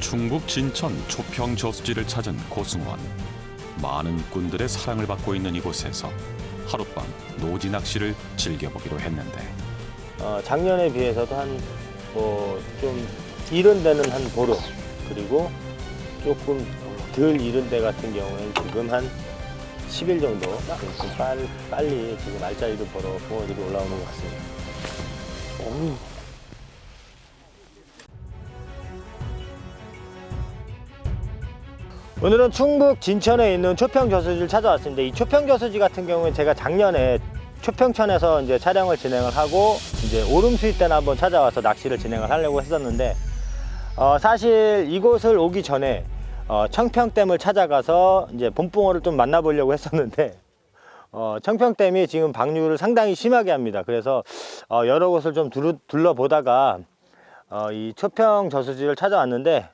충북 진천 초평 저수지를 찾은 고승원. 많은 꾼들의 사랑을 받고 있는 이곳에서 하룻밤 노지 낚시를 즐겨보기로 했는데 어, 작년에 비해서도 한뭐좀 이른 데는 한 보름 그리고 조금 덜 이른 데 같은 경우에는 지금 한 10일 정도 좀 빨리, 빨리 지금 알짜리를 보러 붕어들이 올라오는 것 같습니다. 어 오늘은 충북 진천에 있는 초평 저수지를 찾아왔습니다. 이 초평 저수지 같은 경우는 제가 작년에 초평천에서 이제 촬영을 진행을 하고 이제 오름 수위 때는 한번 찾아와서 낚시를 진행을 하려고 했었는데 어, 사실 이곳을 오기 전에 어, 청평댐을 찾아가서 이제 봄붕어를 좀 만나보려고 했었는데 어, 청평댐이 지금 방류를 상당히 심하게 합니다. 그래서 어, 여러 곳을 좀 둘, 둘러보다가 어, 이 초평 저수지를 찾아왔는데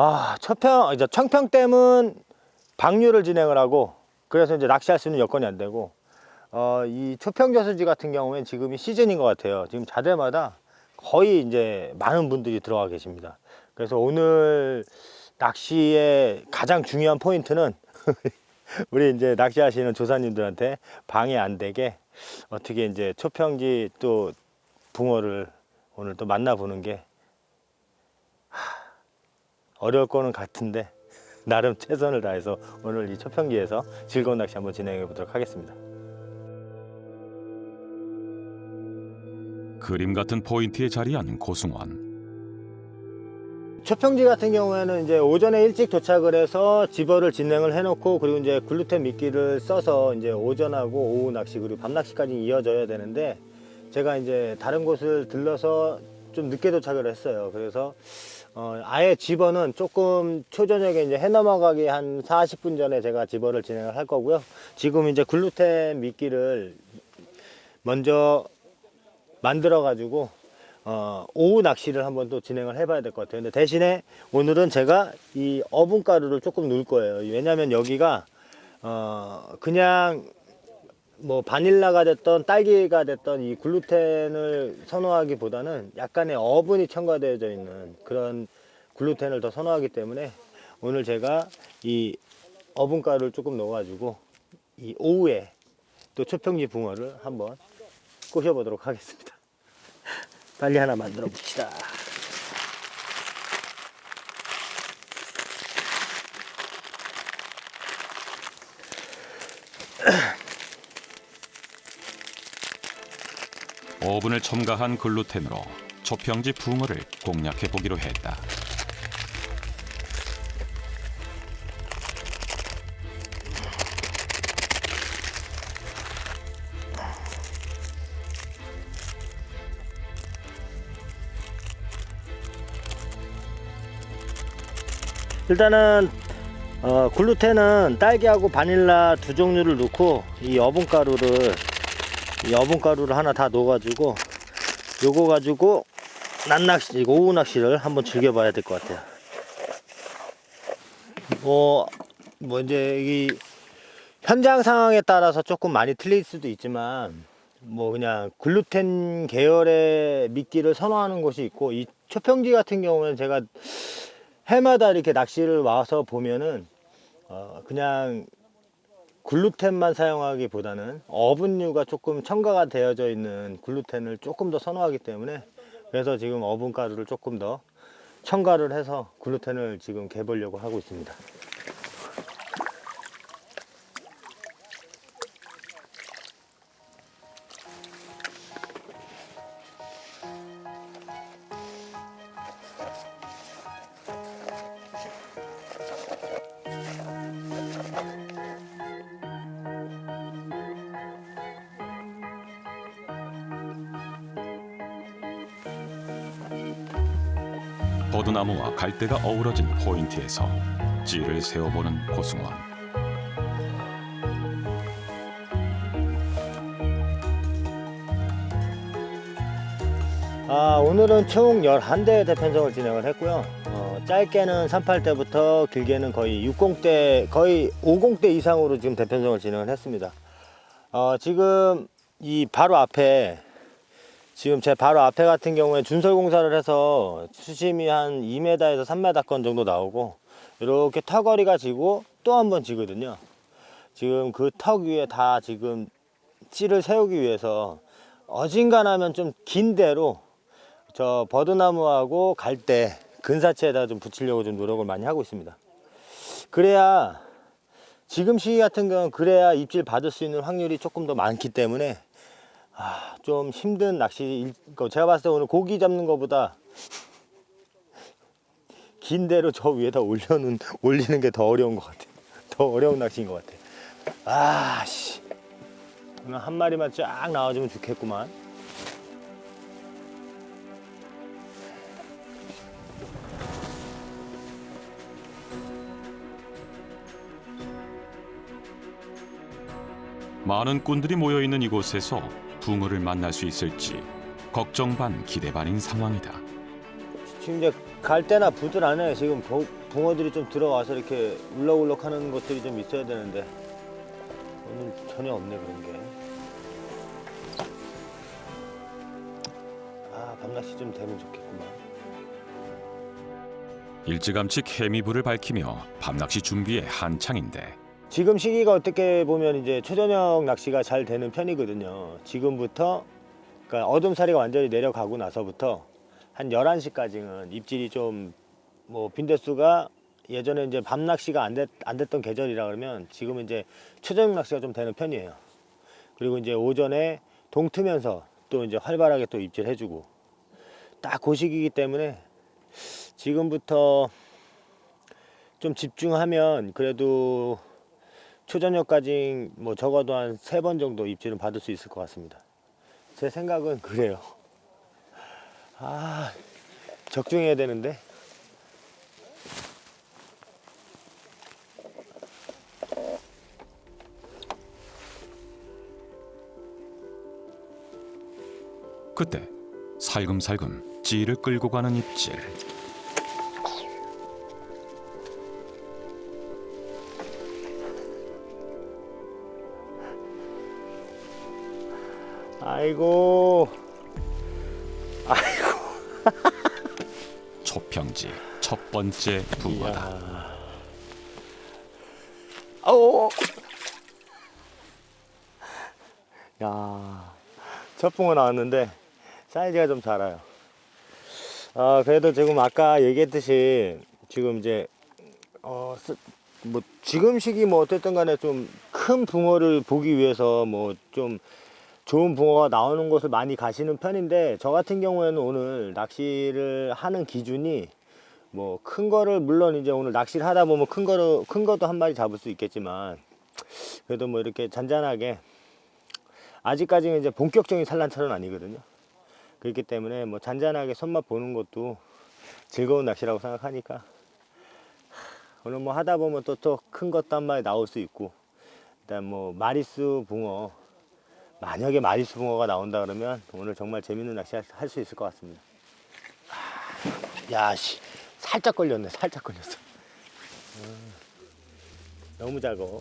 아, 초평 이제 청평댐은 방류를 진행을 하고 그래서 이제 낚시할 수 있는 여건이 안 되고 어, 이 초평 저수지 같은 경우엔 지금이 시즌인 것 같아요. 지금 자대마다 거의 이제 많은 분들이 들어와 계십니다. 그래서 오늘 낚시의 가장 중요한 포인트는 우리 이제 낚시하시는 조사님들한테 방해 안 되게 어떻게 이제 초평지 또 붕어를 오늘 또 만나보는 게 하, 어려울 거는 같은데 나름 최선을 다해서 오늘 이 초평지에서 즐거운 낚시 한번 진행해 보도록 하겠습니다. 그림 같은 포인트에 자리한 고승원. 초평지 같은 경우에는 이제 오전에 일찍 도착을 해서 집어를 진행을 해놓고 그리고 이제 글루텐 미끼를 써서 이제 오전하고 오후 낚시 그리고 밤 낚시까지 이어져야 되는데 제가 이제 다른 곳을 들러서 좀 늦게 도착을 했어요. 그래서 어, 아예 집어는 조금 초저녁에 이제 해 넘어가기 한 40분 전에 제가 집어를 진행을 할 거고요. 지금 이제 글루텐 미끼를 먼저 만들어 가지고 어, 오후 낚시를 한번 또 진행을 해봐야 될 것 같아요. 근데 대신에 오늘은 제가 이 어분 가루를 조금 넣을 거예요. 왜냐하면 여기가 어, 그냥 뭐 바닐라가 됐던 딸기가 됐던 이 글루텐을 선호하기보다는 약간의 어분이 첨가되어져 있는 그런 글루텐을 더 선호하기 때문에 오늘 제가 이 어분 가루를 조금 넣어가지고 이 오후에 또 초평지 붕어를 한번 꼬셔보도록 하겠습니다. 빨리 하나 만들어 봅시다. 오븐을 첨가한 글루텐으로 초평지 붕어를 공략해 보기로 했다. 일단은 어, 글루텐은 딸기하고 바닐라 두 종류를 넣고 이 어분가루를 이 어분가루를 하나 다 넣어가지고 요거 가지고 낮낚시 이거 오후 낚시를 한번 즐겨봐야 될 것 같아요. 뭐, 뭐 이제 이 현장 상황에 따라서 조금 많이 틀릴 수도 있지만 뭐 그냥 글루텐 계열의 미끼를 선호하는 곳이 있고 이 초평지 같은 경우는 제가 해마다 이렇게 낚시를 와서 보면은 어 그냥 글루텐만 사용하기보다는 어분류가 조금 첨가가 되어져 있는 글루텐을 조금 더 선호하기 때문에 그래서 지금 어분 가루를 조금 더 첨가를 해서 글루텐을 지금 개보려고 하고 있습니다. 버드나무와 갈대가 어우러진 포인트에서 찌를 세워보는 고승원. 아, 오늘은 총 11대 대편성을 진행을 했고요. 어, 짧게는 38대부터 길게는 거의 60대, 거의 50대 이상으로 지금 대편성을 진행을 했습니다. 어, 지금 이 바로 앞에 지금 제 바로 앞에 같은 경우에 준설 공사를 해서 수심이 한 2m에서 3m권 정도 나오고 이렇게 턱걸이가 지고 또 한 번 지거든요. 지금 그 턱 위에 다 지금 찌를 세우기 위해서 어진간하면 좀 긴 대로 저 버드나무하고 갈대 근사치에다 좀 붙이려고 좀 노력을 많이 하고 있습니다. 그래야 지금 시기 같은 경우는 그래야 입질 받을 수 있는 확률이 조금 더 많기 때문에 아, 좀 힘든 낚시 일- 그 제가 봤을 때 오늘 고기 잡는 것보다 긴 대로 저 위에다 올려는 올리는 게 더 어려운 것 같아. 더 어려운 낚시인 것 같아. 아 씨. 오늘 한 마리만 쫙 나와주면 좋겠구만. 많은 꾼들이 모여 있는 이곳에서 붕어를 만날 수 있을지 걱정 반 기대 반인 상황이다. 지금 이제 갈 때나 부들 안에 지금 붕- 붕어들이 좀 들어와서 이렇게 울럭울럭 하는 것들이 좀 있어야 되는데 오늘 전혀 없네 그런 게. 아 밤낚시 좀 되면 좋겠구만. 일찌감치 개미불을 밝히며 밤낚시 준비에 한창인데 지금 시기가 어떻게 보면 이제 초저녁 낚시가 잘 되는 편이거든요. 지금부터 그러니까 어둠사리가 완전히 내려가고 나서부터 한 11시까지는 입질이 좀 뭐 빈대수가 예전에 이제 밤 낚시가 안, 됐, 안 됐던 계절이라 그러면 지금은 이제 초저녁 낚시가 좀 되는 편이에요. 그리고 이제 오전에 동트면서 또 이제 활발하게 또 입질해 주고 딱그 시기이기 때문에 지금부터 좀 집중하면 그래도 초저녁까지 뭐 적어도 한 세 번 정도 입질은 받을 수 있을 것 같습니다. 제 생각은 그래요. 아, 적중해야 되는데. 그때 살금살금 찌를 끌고 가는 입질 아이고, 초평지 첫 번째. 야. 아오. 야, 첫 붕어 나왔는데 사이즈가 좀 작아요. 아, 그래도 지금 아까 얘기했듯이 지금 이제 어, 쓰- 뭐 지금 시기 뭐 어쨌든 간에 좀 큰 붕어를 보기 위해서 뭐좀 좋은 붕어가 나오는 곳을 많이 가시는 편인데 저 같은 경우에는 오늘 낚시를 하는 기준이 뭐 큰 거를 물론 이제 오늘 낚시를 하다 보면 큰 거로 큰 것도 한 마리 잡을 수 있겠지만 그래도 뭐 이렇게 잔잔하게 아직까지는 이제 본격적인 산란철은 아니거든요. 그렇기 때문에 뭐 잔잔하게 손맛 보는 것도 즐거운 낚시라고 생각하니까 오늘 뭐 하다 보면 또 또 큰 것도 한 마리 나올 수 있고 일단 뭐 마리수 붕어 만약에 마리수 붕어가 나온다 그러면 오늘 정말 재밌는 낚시 할 수 있을 것 같습니다. 야, 씨. 살짝 걸렸네. 살짝 걸렸어. 음, 너무 작어.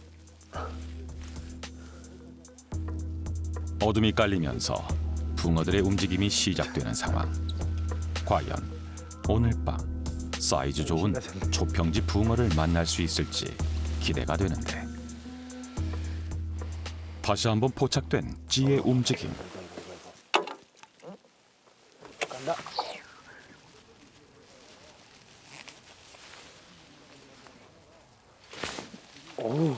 어둠이 깔리면서 붕어들의 움직임이 시작되는 상황. 과연 오늘 밤 사이즈 좋은 초평지 붕어를 만날 수 있을지 기대가 되는데 다시 한번 포착된 찌의 움직임. 간다. 오.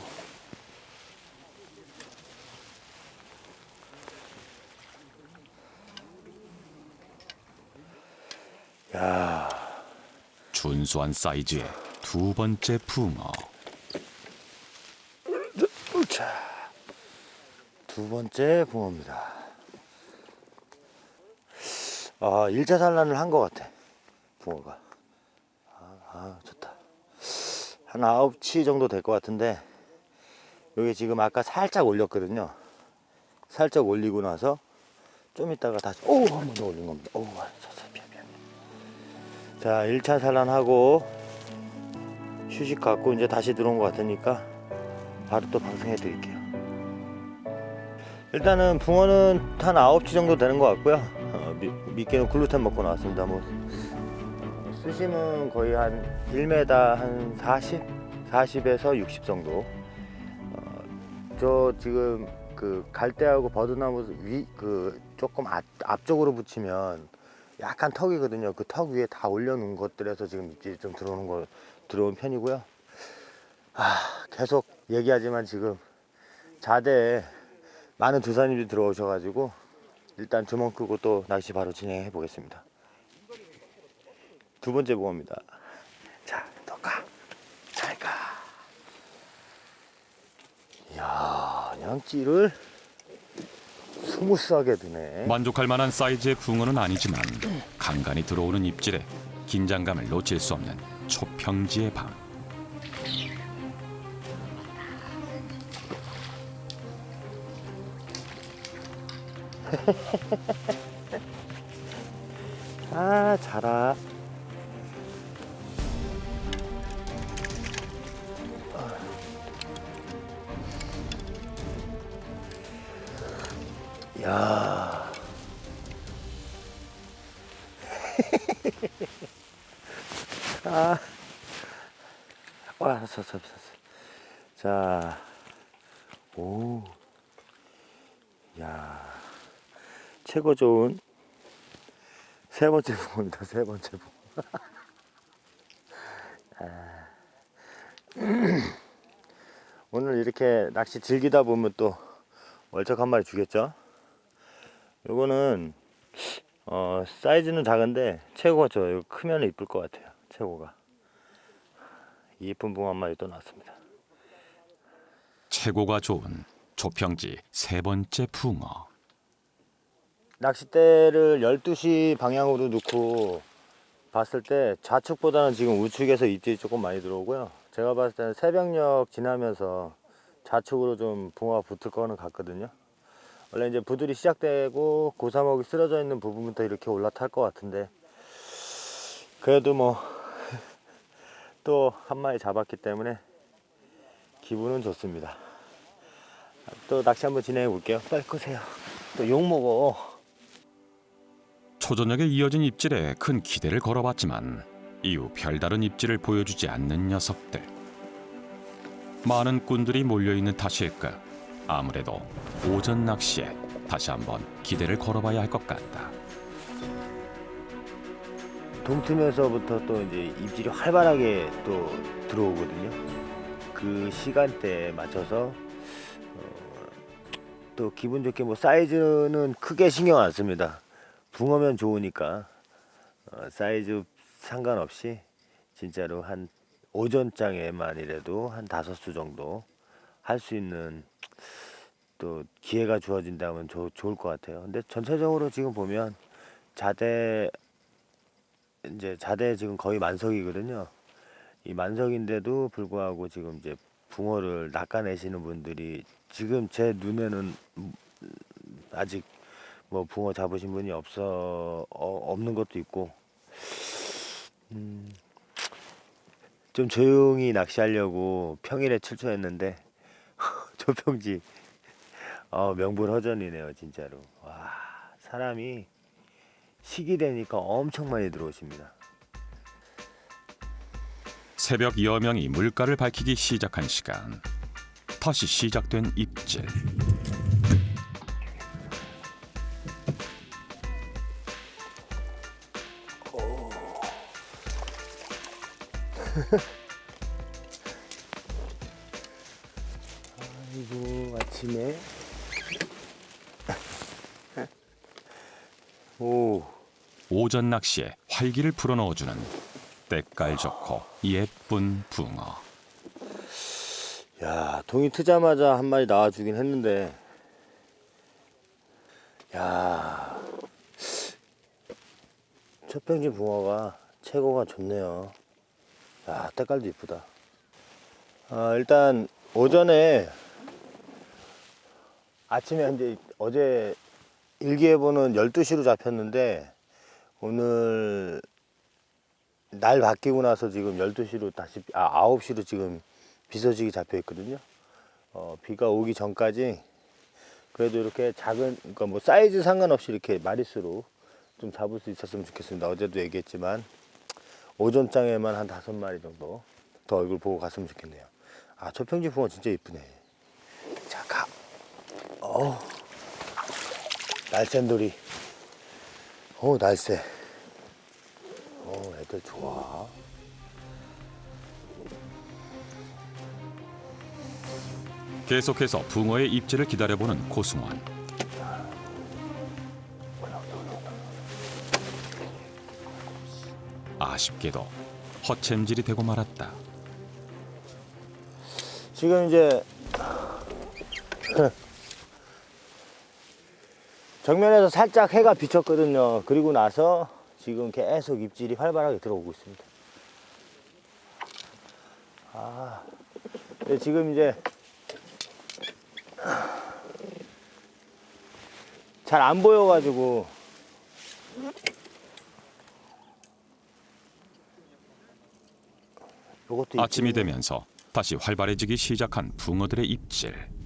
야, 준수한 사이즈의 두 번째 붕어. 두 번째 붕어입니다. 아, 1차 산란을 한 것 같아, 붕어가. 아, 아, 좋다. 한 9치 정도 될 것 같은데, 여기 지금 아까 살짝 올렸거든요. 살짝 올리고 나서, 좀 있다가 다시, 오! 한 번 더 올린 겁니다. 오, 아. 자, 1차 산란하고, 휴식 갖고 이제 다시 들어온 것 같으니까, 바로 또 방송해 드릴게요. 일단은 붕어는 한 9치 정도 되는 것 같고요. 어, 미, 미끼는 글루텐 먹고 나왔습니다. 뭐 어, 수심은 거의 한 1m 한 40, 40에서 60 정도. 어, 저 지금 그 갈대하고 버드나무 위 그 조금 앞, 앞쪽으로 붙이면 약간 턱이거든요. 그 턱 위에 다 올려놓은 것들에서 지금 입질이 좀 들어오는 거 들어온 편이고요. 아 계속 얘기하지만 지금 자대에 많은 조사님들이 들어오셔가지고 일단 주먹 끄고 또 낚시 바로 진행해 보겠습니다. 두 번째 붕어입니다. 자, 너 가. 잘 가. 이야, 그냥 찌를 스무스하게 드네. 만족할 만한 사이즈의 붕어는 아니지만 간간히 들어오는 입질에 긴장감을 놓칠 수 없는 초평지의 밤. 아, 자라. 야. 아. 와, 알았어, 알았어, 알았어. 자. 오. 야. 최고 좋은 세 번째 붕어입니다. 세 번째 붕어. 아. 오늘 이렇게 낚시 즐기다 보면 또 월척 한 마리 주겠죠? 요거는 어, 사이즈는 작은데 최고가 좋아요. 크면 이쁠 것 같아요. 최고가. 이쁜 붕어 한 마리 또 나왔습니다. 최고가 좋은 초평지 세 번째 붕어. 낚싯대를 12시 방향으로 놓고 봤을 때 좌측보다는 지금 우측에서 입질이 조금 많이 들어오고요. 제가 봤을 때는 새벽녘 지나면서 좌측으로 좀 붕어가 붙을 거는 같거든요. 원래 이제 부들이 시작되고 고사목이 쓰러져 있는 부분부터 이렇게 올라탈 것 같은데 그래도 뭐 또 한 마리 잡았기 때문에 기분은 좋습니다. 또 낚시 한번 진행해 볼게요. 빨리 끄세요. 또 욕 먹어. 초저녁에 이어진 입질에 큰 기대를 걸어봤지만 이후 별다른 입질을 보여주지 않는 녀석들. 많은 꾼들이 몰려있는 탓일까 아무래도 오전 낚시에 다시 한번 기대를 걸어봐야 할 것 같다. 동트면서부터 또 이제 입질이 활발하게 또 들어오거든요. 그 시간대에 맞춰서 어, 또 기분 좋게 뭐 사이즈는 크게 신경 안 씁니다. 붕어면 좋으니까 어, 사이즈 상관없이 진짜로 한 오전장에만이라도 한 다섯 수 정도 할 수 있는 또 기회가 주어진다면 좋- 좋을 것 같아요. 근데 전체적으로 지금 보면 자대 이제 자대 지금 거의 만석이거든요. 이 만석인데도 불구하고 지금 이제 붕어를 낚아내시는 분들이 지금 제 눈에는 음, 아직 뭐 붕어 잡으신 분이 없어 어, 없는 것도 있고 음, 좀 조용히 낚시하려고 평일에 출조했는데 조평지 어, 명불허전이네요 진짜로 와 사람이 시기 되니까 엄청 많이 들어오십니다. 새벽 여명이 물가를 밝히기 시작한 시간. 다시 시작된 입질. 아이고 아침에 오 오전 낚시에 활기를 불어넣어주는 때깔 좋고 예쁜 붕어. 야, 동이 트자마자 한 마리 나와주긴 했는데, 야, 첫병지 붕어가 최고가 좋네요. 야, 때깔도 이쁘다. 아, 일단 오전에 아침에 이제 어제 일기예보는 12시로 잡혔는데 오늘 날 바뀌고 나서 지금 12시로 다시 아 9시로 지금 비서식이 잡혀 있거든요. 어, 비가 오기 전까지 그래도 이렇게 작은 그러니까 뭐 사이즈 상관없이 이렇게 마리수로 좀 잡을 수 있었으면 좋겠습니다. 어제도 얘기했지만 오전장에만 한 다섯 마리 정도 더 얼굴 보고 갔으면 좋겠네요. 아 초평지 붕어 진짜 이쁘네. 자 가. 어우 날쌘돌이. 어 날쌘. 어 애들 좋아. 계속해서 붕어의 입질을 기다려보는 고승원. 아쉽게도 허챔질이 되고 말았다. 지금 이제 정면에서 살짝 해가 비쳤거든요. 그리고 나서 지금 계속 입질이 활발하게 들어오고 있습니다. 아, 지금 이제 잘 안 보여가지고 요것도 아침이 되면서 다시 활발해지기 시작한 붕어들의 입질.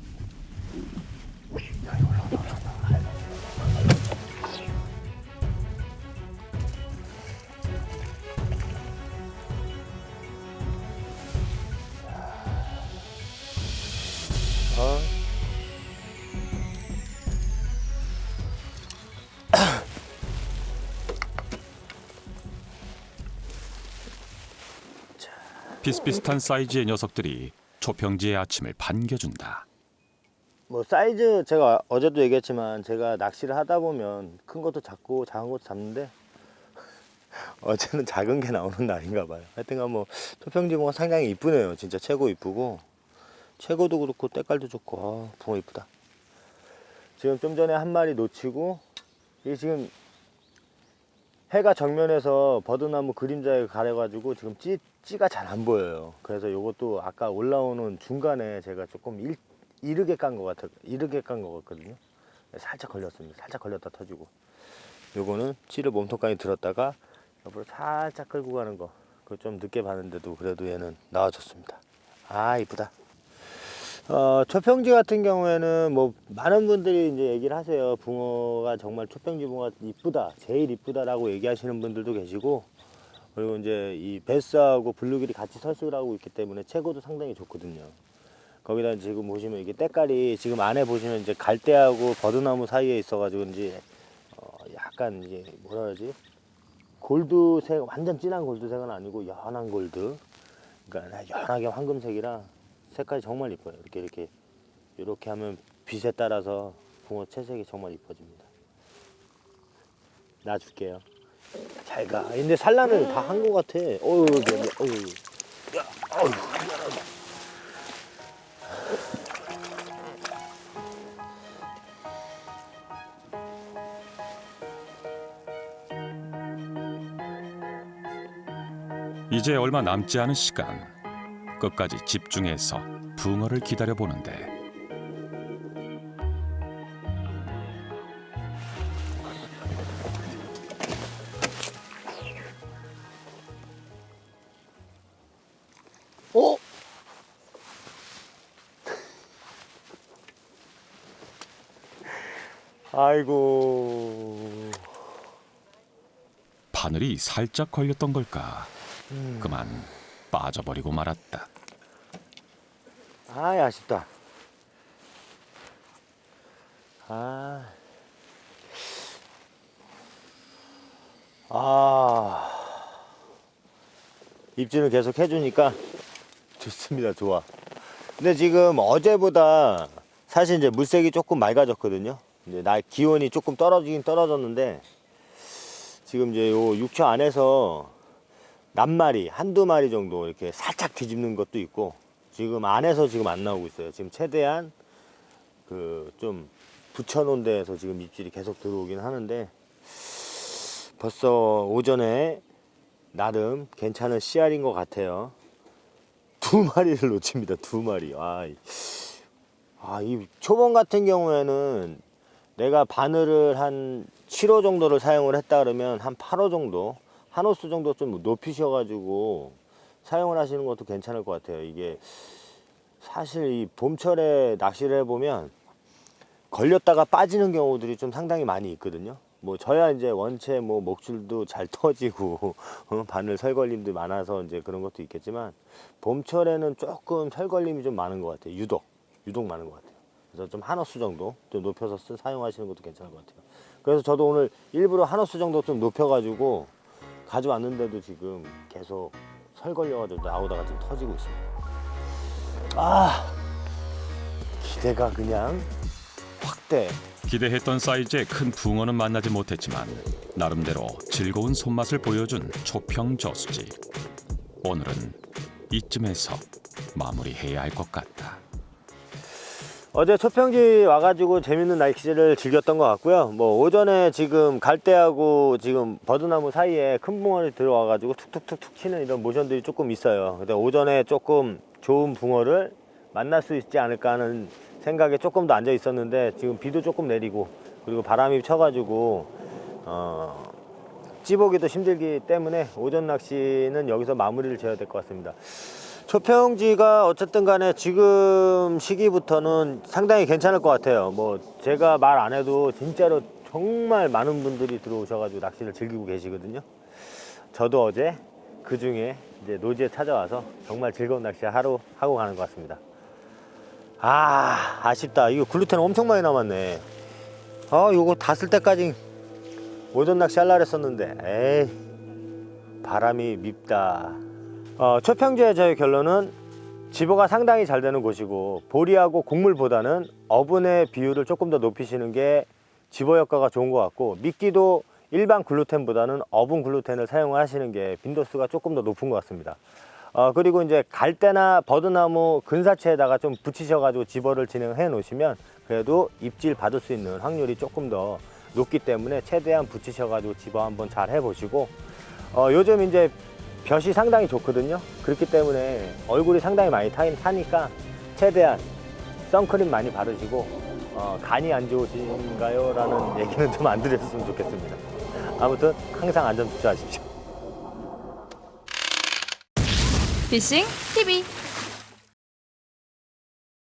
비슷비슷한 사이즈의 녀석들이 초평지의 아침을 반겨준다. 뭐 사이즈 제가 어제도 얘기했지만 제가 낚시를 하다 보면 큰 것도 잡고 작은 것도 잡는데 어제는 작은 게 나오는 날인가 봐요. 하여튼간 뭐 토평지붕어 상당히 이쁘네요. 진짜 최고 이쁘고 최고도 그렇고 때깔도 좋고 아, 붕어 이쁘다. 지금 좀 전에 한 마리 놓치고 이게 지금 해가 정면에서 버드나무 그림자에 가려가지고 지금 찌, 찌가 잘 안 보여요. 그래서 이것도 아까 올라오는 중간에 제가 조금 일, 이르게 깐 것 같아, 이르게 깐 것 같거든요. 살짝 걸렸습니다. 살짝 걸렸다 터지고. 요거는 찌를 몸통까지 들었다가 옆으로 살짝 끌고 가는 거. 그거 좀 늦게 봤는데도 그래도 얘는 나와줬습니다. 아 이쁘다. 어, 초평지 같은 경우에는 뭐 많은 분들이 이제 얘기를 하세요. 붕어가 정말 초평지 붕어가 이쁘다, 제일 이쁘다라고 얘기하시는 분들도 계시고 그리고 이제 이 베스하고 블루길이 같이 서식을 하고 있기 때문에 최고도 상당히 좋거든요. 거기다 지금 보시면 이게 때깔이 지금 안에 보시면 이제 갈대하고 버드나무 사이에 있어가지고 이제 어, 약간 이제 뭐라 그러지 골드색 완전 진한 골드색은 아니고 연한 골드 그러니까 연하게 황금색이라 색깔이 정말 이뻐요. 이렇게 이렇게 이렇게 하면 빛에 따라서 붕어 채색이 정말 이뻐집니다. 놔줄게요. 잘 가. 근데 산란을 다 한 것 같아. 어유 어유 야 어유 미안하다. 이제 얼마 남지 않은 시간. 끝까지 집중해서 붕어를 기다려 보는데 어? 아이고. 바늘이 살짝 걸렸던 걸까. 그만 빠져버리고 말았다. 아쉽다. 아. 아. 입질을 계속 해주니까 좋습니다. 좋아. 근데 지금 어제보다 사실 이제 물색이 조금 맑아졌거든요. 이제 날 기온이 조금 떨어지긴 떨어졌는데 지금 이제 요 육초 안에서 낱마리 한두 마리 정도 이렇게 살짝 뒤집는 것도 있고 지금 안에서 지금 안 나오고 있어요. 지금 최대한 그 좀 붙여놓은 데에서 지금 입질이 계속 들어오긴 하는데 벌써 오전에 나름 괜찮은 씨알인 것 같아요. 두 마리를 놓칩니다. 두 마리. 아, 이- 아, 이 초봉 같은 경우에는 내가 바늘을 한 7호 정도를 사용을 했다 그러면 한 8호 정도, 한 호수 정도 좀 높이셔가지고 사용을 하시는 것도 괜찮을 것 같아요. 이게 사실 이 봄철에 낚시를 해보면 걸렸다가 빠지는 경우들이 좀 상당히 많이 있거든요. 뭐 저야 이제 원체 뭐 목줄도 잘 터지고 어, 바늘 설걸림도 많아서 이제 그런 것도 있겠지만 봄철에는 조금 설걸림이 좀 많은 것 같아요. 유독 유독 많은 것 같아요. 그래서 좀 한호수 정도 좀 높여서 쓰, 사용하시는 것도 괜찮을 것 같아요. 그래서 저도 오늘 일부러 한호수 정도 좀 높여가지고 가져왔는데도 지금 계속 설 걸려가지고 나오다가 지금 터지고 있습니다. 아 기대가 그냥 확대. 기대했던 사이즈의 큰 붕어는 만나지 못했지만 나름대로 즐거운 손맛을 보여준 초평 저수지. 오늘은 이쯤에서 마무리해야 할 것 같다. 어제 초평지 와가지고 재밌는 날씨를 즐겼던 것 같고요. 뭐 오전에 지금 갈대하고 지금 버드나무 사이에 큰 붕어를 들어와가지고 툭툭툭툭 치는 이런 모션들이 조금 있어요. 근데 오전에 조금 좋은 붕어를 만날 수 있지 않을까 하는 생각에 조금 더 앉아 있었는데 지금 비도 조금 내리고 그리고 바람이 쳐가지고 어, 찌보기도 힘들기 때문에 오전 낚시는 여기서 마무리를 지어야 될 것 같습니다. 초평지가 어쨌든 간에 지금 시기부터는 상당히 괜찮을 것 같아요. 뭐 제가 말 안 해도 진짜로 정말 많은 분들이 들어오셔가지고 낚시를 즐기고 계시거든요. 저도 어제 그 중에 이제 노지에 찾아와서 정말 즐거운 낚시 하루 하고 가는 것 같습니다. 아 아쉽다. 이거 글루텐 엄청 많이 남았네. 아 이거 다 쓸 때까지 오전 낚시 하려 했었는데 에이 바람이 밉다. 어, 초평지의 저의 결론은 지보가 상당히 잘 되는 곳이고 보리하고 곡물보다는 어분의 비율을 조금 더 높이시는 게 지보 효과가 좋은 것 같고 미끼도 일반 글루텐보다는 어분 글루텐을 사용하시는 게 빈도수가 조금 더 높은 것 같습니다. 어, 그리고 이제 갈대나 버드나무 근사체에다가 좀 붙이셔가지고 집어를 진행해 놓으시면 그래도 입질 받을 수 있는 확률이 조금 더 높기 때문에 최대한 붙이셔가지고 집어 한번 잘 해보시고 어, 요즘 이제 볕이 상당히 좋거든요. 그렇기 때문에 얼굴이 상당히 많이 타긴 타니까 최대한 선크림 많이 바르시고 어, 간이 안 좋으신가요? 라는 얘기는 좀 안 드렸으면 좋겠습니다. 아무튼 항상 안전 투자하십시오. 피싱 TV